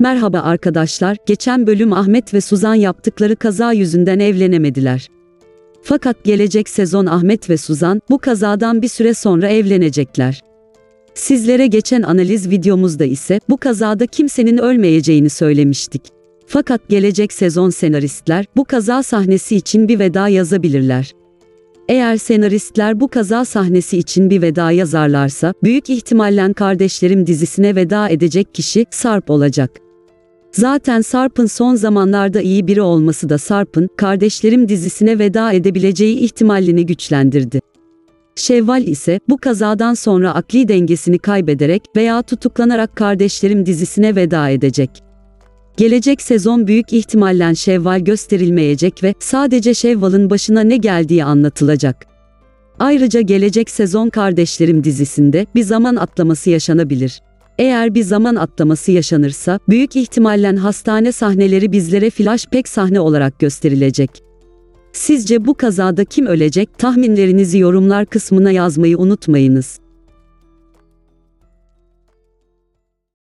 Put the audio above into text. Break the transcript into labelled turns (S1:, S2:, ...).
S1: Merhaba arkadaşlar, geçen bölüm Ahmet ve Suzan yaptıkları kaza yüzünden evlenemediler. Fakat gelecek sezon Ahmet ve Suzan bu kazadan bir süre sonra evlenecekler. Sizlere geçen analiz videomuzda ise bu kazada kimsenin ölmeyeceğini söylemiştik. Fakat gelecek sezon senaristler bu kaza sahnesi için bir veda yazabilirler. Eğer senaristler bu kaza sahnesi için bir veda yazarlarsa, büyük ihtimalle Kardeşlerim dizisine veda edecek kişi Sarp olacak. Zaten Sarp'ın son zamanlarda iyi biri olması da Sarp'ın Kardeşlerim dizisine veda edebileceği ihtimalini güçlendirdi. Şevval ise bu kazadan sonra akli dengesini kaybederek veya tutuklanarak Kardeşlerim dizisine veda edecek. Gelecek sezon büyük ihtimalle Şevval gösterilmeyecek ve sadece Şevval'ın başına ne geldiği anlatılacak. Ayrıca gelecek sezon Kardeşlerim dizisinde bir zaman atlaması yaşanabilir. Eğer bir zaman atlaması yaşanırsa büyük ihtimalle hastane sahneleri bizlere flashback sahne olarak gösterilecek. Sizce bu kazada kim ölecek? Tahminlerinizi yorumlar kısmına yazmayı unutmayınız.